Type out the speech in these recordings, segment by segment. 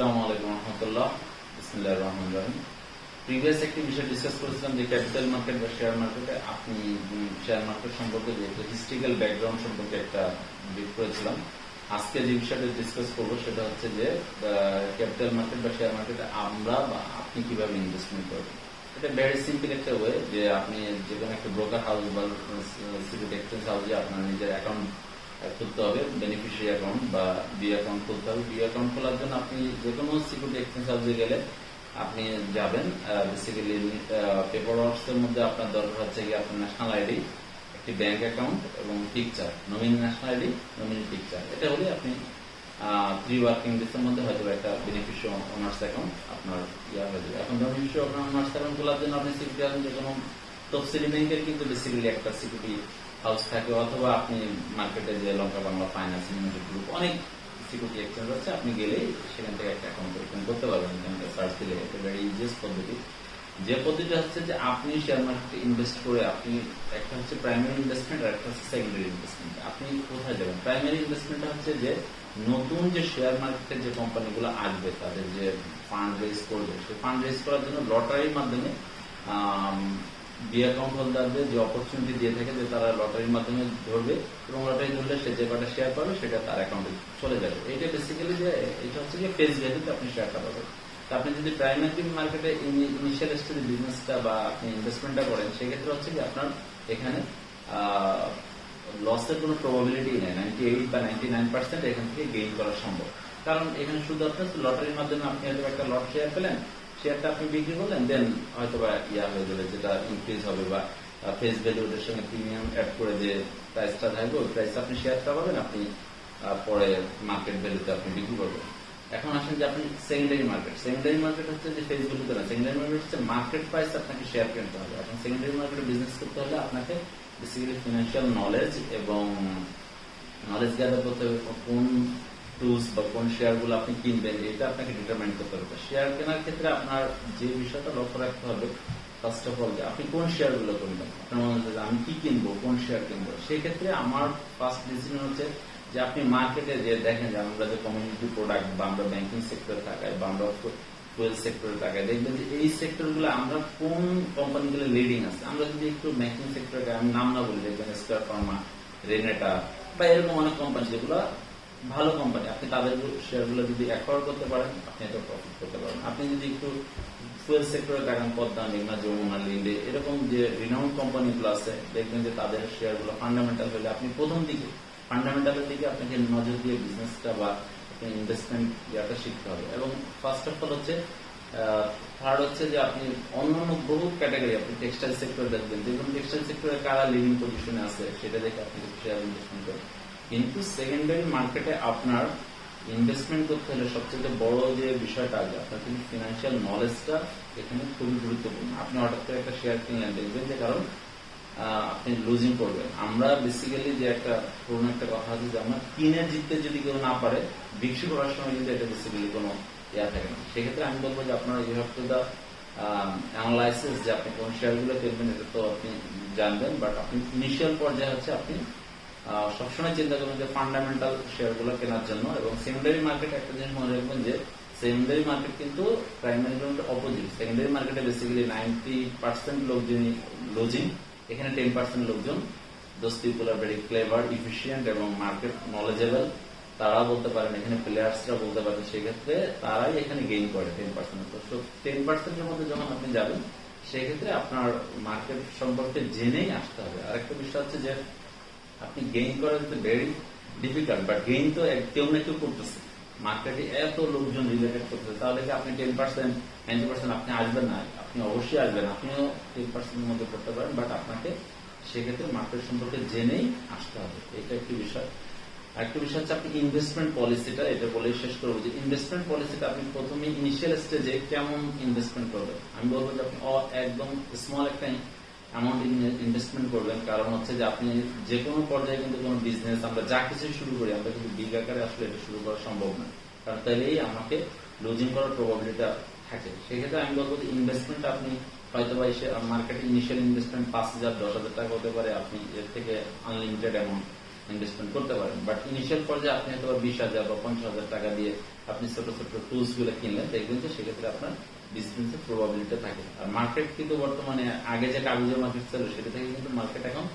আজকে যে বিষয়টা ডিসকাস করব সেটা হচ্ছে যে ক্যাপিটাল মার্কেট বা শেয়ার মার্কেটে আমরা বা আপনি কীভাবে ইনভেস্টমেন্ট করবেন। এটা ভেরি সিম্পল একটা ওয়ে যে আপনি যে কোনো একটা ব্রোকার হাউস বা সিকিউরিটি এক্সচেঞ্জ আপনার নিজের অ্যাকাউন্ট খুলতে হবে বেনিফিশিয়ারি অ্যাকাউন্ট বা বি অ্যাকাউন্ট খুলতে হবে। বি অ্যাকাউন্ট খোলার জন্য আপনি যে কোনো সিকিউরিটি এক্সচেঞ্জ হাউসে গেলে আপনি যাবেন। বেসিক্যালি পেপার ওয়ার্কস এর মধ্যে আপনার দরকার হচ্ছে কি আপনার ন্যাশনাল আইডি একটি ব্যাংক অ্যাকাউন্ট এবং picture nominee national ID nominee picture এটা হলে আপনি থ্রি ওয়ার্কিং ডেসের মধ্যে হয়তো একটা বেনিফিশিয়ারি অনার্স অ্যাকাউন্ট আপনার ইয়া হয়ে যাবে। এখন বেনিফিশিয়ারি অনার্স অ্যাকাউন্ট খোলার জন্য আপনি সিকিউরিটি যে কোনো তফসিলি ব্যাংকের কিন্তু বেসিক্যালি একটা সিকিউরিটি হাউস থাকে, অথবা আপনি মার্কেটে যে Lanka Bangla finance limited group অনেক সিকিউরিটি এক্সচেঞ্জ আছে, আপনি গেলেই সেখান থেকে একটা অ্যাকাউন্ট ওপেন করতে পারবেন এখানটা সার্চ দিলে এটা ভেরি ইজিয়েস্ট পদ্ধতি। যে পদ্ধতিটা হচ্ছে যে আপনি শেয়ার মার্কেটে ইনভেস্ট করে আপনি একটা হচ্ছে প্রাইমারি ইনভেস্টমেন্ট আর একটা হচ্ছে সেকেন্ডারি ইনভেস্টমেন্ট আপনি কোথায় যাবেন? প্রাইমারি ইনভেস্টমেন্টটা হচ্ছে যে নতুন যে শেয়ার মার্কেটের যে কোম্পানিগুলো আসবে, তাদের যে ফান্ড রেজ করবে, সেই ফান্ড রেজ করার জন্য লটারির মাধ্যমে বি অ্যাকাউন্ট হোল্ডারদের যে অপরচুনিটি দিয়ে থাকে যে তারা লটারির মাধ্যমে ধরবে এবং লটারি ধরলে সে যে কটা শেয়ার পাবে সেটা তার অ্যাকাউন্টে চলে যাবে। এটা বেসিক্যালি যে, এটা হচ্ছে যে ফেস ভ্যালুতে আপনি শেয়ারটা পাবেন। আপনি যদি প্রাইমারি মার্কেটে ইনিশিয়াল স্টেজে বিজনেসটা বা আপনি ইনভেস্টমেন্টটা করেন, সেক্ষেত্রে হচ্ছে কি আপনার এখানে লসের কোনো প্রবাবিলিটি নেই। নাইনটি এইট বা নাইনটি নাইন পার্সেন্ট এখান থেকে গেইন করা সম্ভব। কারণ এখানে শুধু আপনার লটারির মাধ্যমে আপনি হয়তো একটা লট শেয়ার পেলেন শেয়ারটা আপনি বিক্রি করলেন দেন হয়তো বা ইয়া হয়ে যাবে যেটা ইনক্রিজ হবে বা ফেস ভ্যালুটার সঙ্গে প্রিমিয়াম অ্যাড করে যে প্রাইসটা থাকবে ওই প্রাইসে আপনি শেয়ারটা পাবেন, আপনি পরে মার্কেট ভ্যালুতে আপনি বিক্রি করবেন। এখন আসেন যে আপনি সেকেন্ডারি মার্কেট সেকেন্ডারি মার্কেট হচ্ছে যে ফেস ভ্যালুতে না সেকেন্ডারি মার্কেট হচ্ছে মার্কেট প্রাইস আপনাকে শেয়ার কিনতে হবে। এখন সেকেন্ডারি মার্কেটে বিজনেস করতে হলে আপনাকে বেসিক্যালি ফিনান্সিয়াল নলেজ এবং নলেজ গ্যাদার করতে হবে কোন টুলস বা কোন শেয়ারগুলো আপনি কিনবেন, এটা আপনাকে ডিটারমাইন করতে হবে। শেয়ার কেনার ক্ষেত্রে আপনার যে বিষয়টা লক্ষ্য রাখতে হবে ফার্স্ট অফ অল যে আপনি কোন শেয়ারগুলো কিনবেন? আপনার মনে হচ্ছে আমি কি কিনবো, কোন শেয়ার কিনবো? সেক্ষেত্রে আমার ফার্স্ট ডিসিশন হচ্ছে যে আপনি মার্কেটে যে দেখেন যে আমরা যে কমিউনিটি প্রোডাক্ট বা আমরা ব্যাংকিং সেক্টরে থাকাই বা আমরা ফুয়েল সেক্টরে থাকাই দেখবেন যে এই সেক্টরগুলো আমরা কোন কোম্পানিগুলো লিডিং আছে? আমরা যদি একটু ব্যাংকিং সেক্টরে আমি নাম না বলি দেখবেন স্কোয়ার ফার্মা রেনেটা বা এরকম অনেক কোম্পানি যেগুলো ভালো কোম্পানি আপনি তাদের শেয়ারগুলো যদি অ্যাকোয়ার করতে পারেন, আপনি এটা প্রফিট করতে পারেন। আপনি যদি একটু ফুয়েল সেক্টরে দেখেন, পদ্মা, মেঘনা, যমুনা লিন্ডে এরকম যে রিনাউন্ড কোম্পানিগুলো আছে, দেখবেন যে তাদের শেয়ারগুলো ফান্ডামেন্টাল হলে আপনি প্রথম দিকে ফান্ডামেন্টালের দিকে আপনাকে নজর দিয়ে বিজনেসটা বা ইনভেস্টমেন্ট ইয়াটা শিখতে হবে। এবং ফার্স্ট অফ অল হচ্ছে থার্ড হচ্ছে যে আপনি অন্যান্য বহু ক্যাটাগরি আপনি টেক্সটাইল সেক্টর দেখবেন। দেখুন টেক্সটাইল সেক্টরে কারা লিভিং পজিশনে আছে, সেটা দেখে আপনি শেয়ার ইনভেস্টমেন্ট করবেন কিন্তু সেকেন্ডারি মার্কেটে আপনার ইনভেস্টমেন্ট করতে হলে সবচেয়ে বড় যে বিষয়টা আছে, আপনার কিন্তু ফিনান্সিয়াল নলেজটা এখানে খুবই গুরুত্বপূর্ণ। আপনি হঠাৎ করে একটা শেয়ার কিনলেন, দেখবেন যে কারণ আপনি লুজিং করবেন। আমরা বেসিক্যালি যে একটা পুরোনো একটা কথা আছে যে আমরা কিনে জিততে যদি কেউ না পারে, বিক্রি করার সময় কিন্তু এটা বেসিক্যালি কোনো ইয়া থাকে না। সেক্ষেত্রে আমি বলব যে আপনার you have to the analysis যে আপনি কোন শেয়ারগুলো কিনবেন, এটা তো আপনি জানবেন বাট আপনি ইনিশিয়াল পর্যায়ে হচ্ছে আপনি সবসময় চিন্তা করবেন যে ফান্ডামেন্টাল শেয়ারগুলো কেনার জন্য এবং সেকেন্ডারি মার্কেট একটা জিনিস মনে রাখবেন যে সেকেন্ডারি মার্কেট কিন্তু প্রাইমারি মার্কেট অপোজিট সেকেন্ডারি মার্কেটে বেসিক্যালি নাইনটি পার্সেন্ট লোকজন লুজিং এখানে টেন পার্সেন্ট লোকজন ভেরি ক্লেভার ইফিসিয়েন্ট এবং মার্কেট নলেজেবল তারা বলতে পারেন, এখানে প্লেয়ার্সরা বলতে পারেন, সেক্ষেত্রে তারাই এখানে গেইন করে টেন পার্সেন্ট তো টেন পার্সেন্টের মধ্যে যখন আপনি যাবেন, সেক্ষেত্রে আপনার মার্কেট সম্পর্কে জেনেই আসতে হবে। আরেকটা বিষয় হচ্ছে যে আপনি গেইন করা যেতে ভেরি ডিফিকাল্ট বাট গেইন তো কেউ না কেউ করতেছে। মার্কেটে এত লোকজন রিলেটেড করতেছে, তাহলে কি আপনি টেন পার্সেন্ট নাইনটি পার্সেন্ট আপনি আসবেন না? আপনি অবশ্যই আসবেন, আপনিও টেন পার্সেন্টের মধ্যে করতে পারেন বাট আপনাকে সেক্ষেত্রে মার্কেট সম্পর্কে জেনেই আসতে হবে। এটা একটি বিষয়। আরেকটা বিষয় হচ্ছে আপনি ইনভেস্টমেন্ট পলিসিটা এটা বলে শেষ করব যে ইনভেস্টমেন্ট পলিসিটা আপনি প্রথমে ইনিশিয়াল স্টেজে কেমন ইনভেস্টমেন্ট করবেন? আমি বলব যে আপনি একদম স্মল একটা অ্যামাউন্ট ইনভেস্টমেন্ট করবেন। কারণ হচ্ছে যে আপনি যে কোনো পর্যায়ে কিন্তু কোনো বিজনেস আমরা যা কিছু শুরু করি, আমরা কিন্তু বিগ আকারে আসলে এটা শুরু করা সম্ভব না। কারণ তাইলেই আমাকে লুজিং করার প্রবাবিলিটা থাকে। সেক্ষেত্রে আমি বলব যে ইনভেস্টমেন্ট আপনি হয়তো বা মার্কেটে ইনিশিয়াল ইনভেস্টমেন্ট পাঁচ হাজার, দশ হাজার টাকা হতে পারে, আপনি এর থেকে আনলিমিটেড অ্যামাউন্ট ইনভেস্টমেন্ট করতে পারেন। বাট ইনিশিয়াল পর্যায়ে আপনি হয়তো বিশ হাজার বা পঞ্চাশ হাজার টাকা দিয়ে আপনি ছোট ছোট টুলসগুলো কিনলেন দেখবেন যে সেক্ষেত্রে আপনার বিজনেসের প্রবাবিলিটি থাকে। আর মার্কেট কিন্তু বর্তমানে আগে যে কাগজের মার্কেট ছিল, সেটা থেকে কিন্তু মার্কেট এখন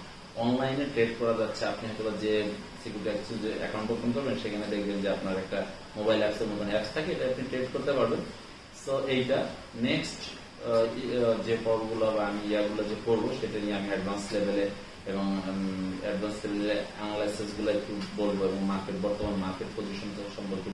অনলাইনে ট্রেড করা যাচ্ছে। আপনি হয়তো যে সিকিউরিটি এক্সচেঞ্জে অ্যাকাউন্ট ওপেন করবেন, সেখানে দেখবেন যে আপনার একটা মোবাইল অ্যাপসের মতন অ্যাপস থাকে, এটা আপনি ট্রেড করতে পারবেন। সো এইটা নেক্সট যে পর্বগুলো বা আমি ইয়াগুলো যে করব, সেটা নিয়ে আমি অ্যাডভান্স লেভেলে এবং অ্যাডভান্স লেভেলে অ্যানালাইসিসগুলো একটু বলব এবং মার্কেট বর্তমান মার্কেট পজিশন সম্পর্কে